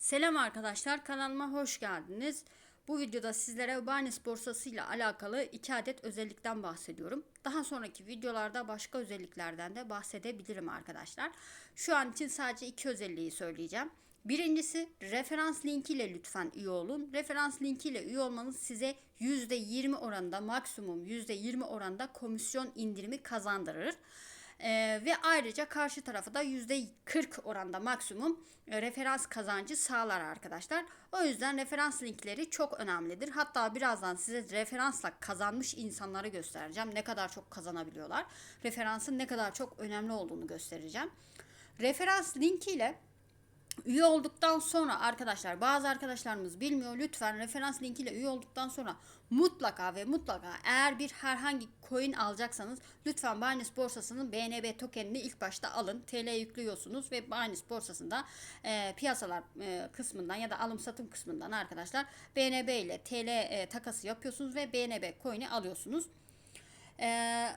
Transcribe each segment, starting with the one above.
Selam arkadaşlar kanalıma hoş geldiniz. Bu videoda sizlere Binance borsası ile alakalı iki adet özellikten bahsediyorum. Daha sonraki videolarda başka özelliklerden de bahsedebilirim arkadaşlar. Şu an için sadece iki özelliği söyleyeceğim. Birincisi referans linki ile lütfen üye olun. Referans linki ile üye olmanız size %20 oranında maksimum %20 oranında komisyon indirimi kazandırır. Ee, ve ayrıca karşı tarafa da %40 oranda maksimum e, referans kazancı sağlar arkadaşlar. O yüzden referans linkleri çok önemlidir. Hatta birazdan size referansla kazanmış insanları göstereceğim. Ne kadar çok kazanabiliyorlar. Referansın ne kadar çok önemli olduğunu göstereceğim. Referans linkiyle Üye olduktan sonra arkadaşlar bazı arkadaşlarımız bilmiyor lütfen referans linkiyle üye olduktan sonra mutlaka ve mutlaka eğer bir herhangi coin alacaksanız lütfen Binance borsasının BNB tokenini ilk başta alın. TL yüklüyorsunuz ve Binance borsasında e, piyasalar e, kısmından ya da alım satım kısmından arkadaşlar BNB ile TL e, takası yapıyorsunuz ve BNB coin'i alıyorsunuz. E,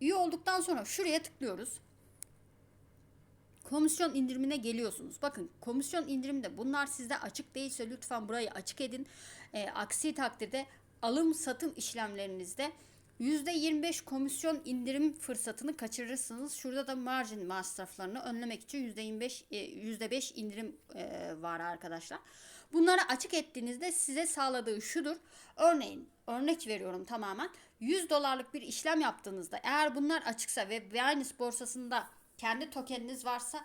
üye olduktan sonra şuraya tıklıyoruz komisyon indirimine geliyorsunuz. Bakın komisyon indiriminde bunlar sizde açık değilse lütfen burayı açık edin. E, aksi takdirde alım satım işlemlerinizde %25 komisyon indirim fırsatını kaçırırsınız. Şurada da margin masraflarını önlemek için %25 %5 indirim e, var arkadaşlar. Bunları açık ettiğinizde size sağladığı şudur. Örneğin örnek veriyorum tamamen 100 dolarlık bir işlem yaptığınızda eğer bunlar açıksa ve Binance borsasında kendi tokeniniz varsa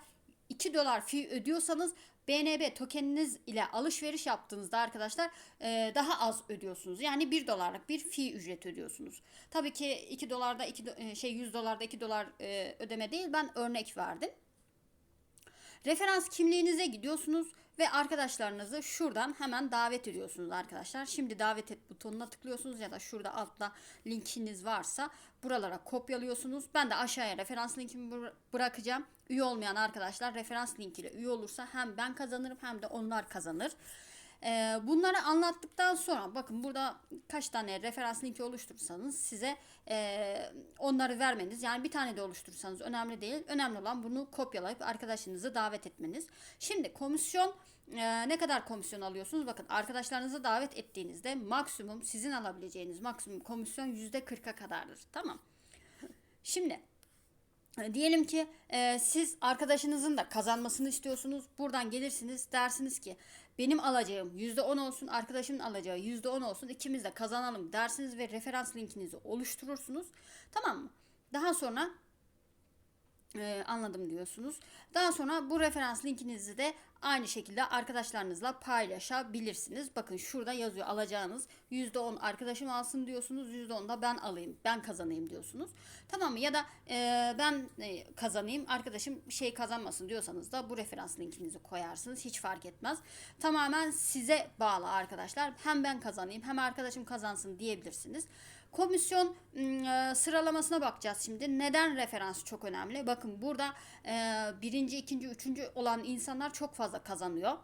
2 dolar fee ödüyorsanız BNB tokeniniz ile alışveriş yaptığınızda arkadaşlar e, daha az ödüyorsunuz. Yani 1 dolarlık bir fee ücret ödüyorsunuz. Tabii ki 2 dolarda 2 e, şey 100 dolarda 2 dolar e, ödeme değil. Ben örnek verdim. Referans kimliğinize gidiyorsunuz ve arkadaşlarınızı şuradan hemen davet ediyorsunuz arkadaşlar. Şimdi davet et butonuna tıklıyorsunuz ya da şurada altta linkiniz varsa buralara kopyalıyorsunuz. Ben de aşağıya referans linkimi bırakacağım. Üye olmayan arkadaşlar referans linkiyle üye olursa hem ben kazanırım hem de onlar kazanır. Ee, bunları anlattıktan sonra bakın burada kaç tane referans linki oluşturursanız size e, onları vermeniz yani bir tane de oluşturursanız önemli değil. Önemli olan bunu kopyalayıp arkadaşınızı davet etmeniz. Şimdi komisyon e, ne kadar komisyon alıyorsunuz? Bakın arkadaşlarınızı davet ettiğinizde maksimum sizin alabileceğiniz maksimum komisyon %40'a kadardır. Tamam. Şimdi e, Diyelim ki e, siz arkadaşınızın da kazanmasını istiyorsunuz. Buradan gelirsiniz dersiniz ki benim alacağım %10 olsun arkadaşımın alacağı %10 olsun ikimiz de kazanalım dersiniz ve referans linkinizi oluşturursunuz. Tamam mı? Daha sonra e, anladım diyorsunuz. Daha sonra bu referans linkinizi de aynı şekilde arkadaşlarınızla paylaşabilirsiniz. Bakın şurada yazıyor alacağınız %10 arkadaşım alsın diyorsunuz. %10 da ben alayım, ben kazanayım diyorsunuz. Tamam mı? Ya da e, ben e, kazanayım, arkadaşım şey kazanmasın diyorsanız da bu referans linkinizi koyarsınız. Hiç fark etmez. Tamamen size bağlı arkadaşlar. Hem ben kazanayım hem arkadaşım kazansın diyebilirsiniz. Komisyon ıı, sıralamasına bakacağız şimdi. Neden referans çok önemli? Bakın burada e, birinci, ikinci, üçüncü olan insanlar çok fazla kazanıyor.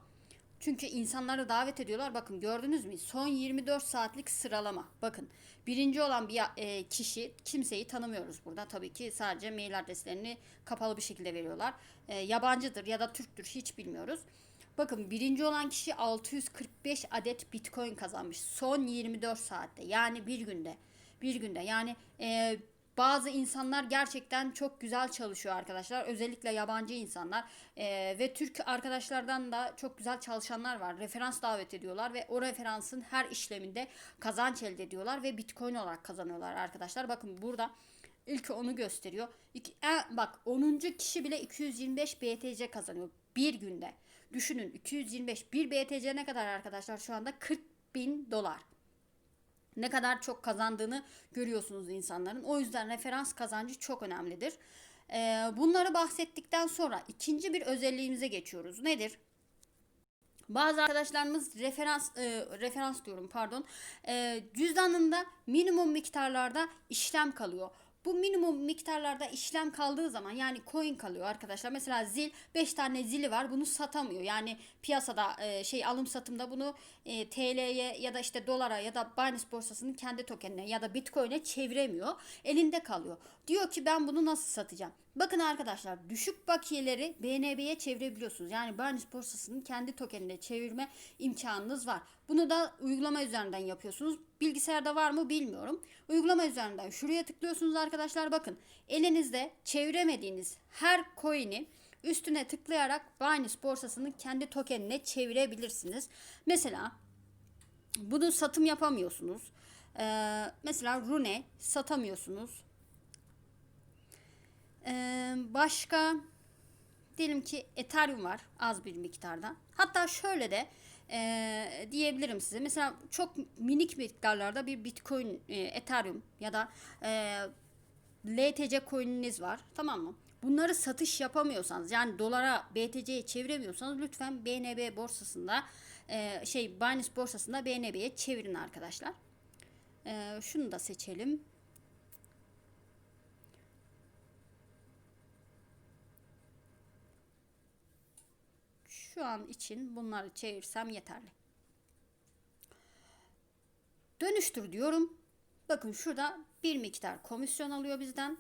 Çünkü insanları davet ediyorlar. Bakın gördünüz mü? Son 24 saatlik sıralama. Bakın birinci olan bir e, kişi kimseyi tanımıyoruz burada. Tabii ki sadece mail adreslerini kapalı bir şekilde veriyorlar. E, yabancıdır ya da Türktür hiç bilmiyoruz. Bakın birinci olan kişi 645 adet bitcoin kazanmış. Son 24 saatte yani bir günde bir günde. Yani e, bazı insanlar gerçekten çok güzel çalışıyor arkadaşlar. Özellikle yabancı insanlar e, ve Türk arkadaşlardan da çok güzel çalışanlar var. Referans davet ediyorlar ve o referansın her işleminde kazanç elde ediyorlar ve bitcoin olarak kazanıyorlar arkadaşlar. Bakın burada ilk onu gösteriyor. İki, e, bak 10. kişi bile 225 BTC kazanıyor bir günde. Düşünün 225 bir BTC ne kadar arkadaşlar şu anda 40 bin dolar ne kadar çok kazandığını görüyorsunuz insanların. O yüzden referans kazancı çok önemlidir. Ee, bunları bahsettikten sonra ikinci bir özelliğimize geçiyoruz. Nedir? Bazı arkadaşlarımız referans e, referans diyorum pardon e, cüzdanında minimum miktarlarda işlem kalıyor bu minimum miktarlarda işlem kaldığı zaman yani coin kalıyor arkadaşlar. Mesela zil 5 tane zili var bunu satamıyor. Yani piyasada e, şey alım satımda bunu e, TL'ye ya da işte dolara ya da Binance borsasının kendi tokenine ya da Bitcoin'e çeviremiyor. Elinde kalıyor. Diyor ki ben bunu nasıl satacağım? Bakın arkadaşlar düşük bakiyeleri BNB'ye çevirebiliyorsunuz. Yani Binance borsasının kendi tokenine çevirme imkanınız var. Bunu da uygulama üzerinden yapıyorsunuz. Bilgisayarda var mı bilmiyorum. Uygulama üzerinden şuraya tıklıyorsunuz arkadaşlar. Bakın elinizde çeviremediğiniz her coin'i üstüne tıklayarak Binance borsasının kendi tokenine çevirebilirsiniz. Mesela bunu satım yapamıyorsunuz. Ee, mesela Rune satamıyorsunuz. Ee, başka diyelim ki Ethereum var az bir miktarda. Hatta şöyle de e, diyebilirim size. Mesela çok minik miktarlarda bir Bitcoin, e, Ethereum ya da e, LTC coin'iniz var. Tamam mı? Bunları satış yapamıyorsanız yani dolara BTC'ye çeviremiyorsanız lütfen BNB borsasında e, şey Binance borsasında BNB'ye çevirin arkadaşlar. E, şunu da seçelim. Şu an için bunları çevirsem yeterli. Dönüştür diyorum. Bakın şurada bir miktar komisyon alıyor bizden.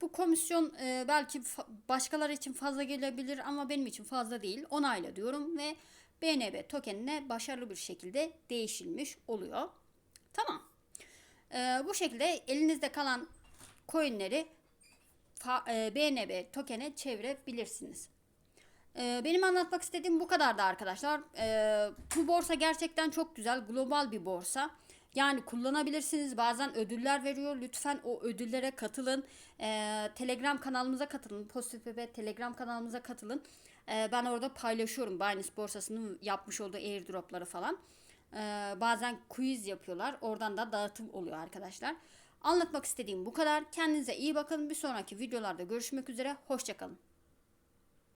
Bu komisyon e, belki başkaları için fazla gelebilir ama benim için fazla değil. Onayla diyorum ve BNB tokenine başarılı bir şekilde değişilmiş oluyor. Tamam. E, bu şekilde elinizde kalan coinleri e, BNB tokene çevirebilirsiniz. Ee, benim anlatmak istediğim bu kadardı arkadaşlar. Ee, bu borsa gerçekten çok güzel. Global bir borsa. Yani kullanabilirsiniz. Bazen ödüller veriyor. Lütfen o ödüllere katılın. Ee, Telegram kanalımıza katılın. Pozitif Bebe Telegram kanalımıza katılın. Ee, ben orada paylaşıyorum Binance borsasının yapmış olduğu airdropları falan. Ee, bazen quiz yapıyorlar. Oradan da dağıtım oluyor arkadaşlar. Anlatmak istediğim bu kadar. Kendinize iyi bakın. Bir sonraki videolarda görüşmek üzere. Hoşçakalın.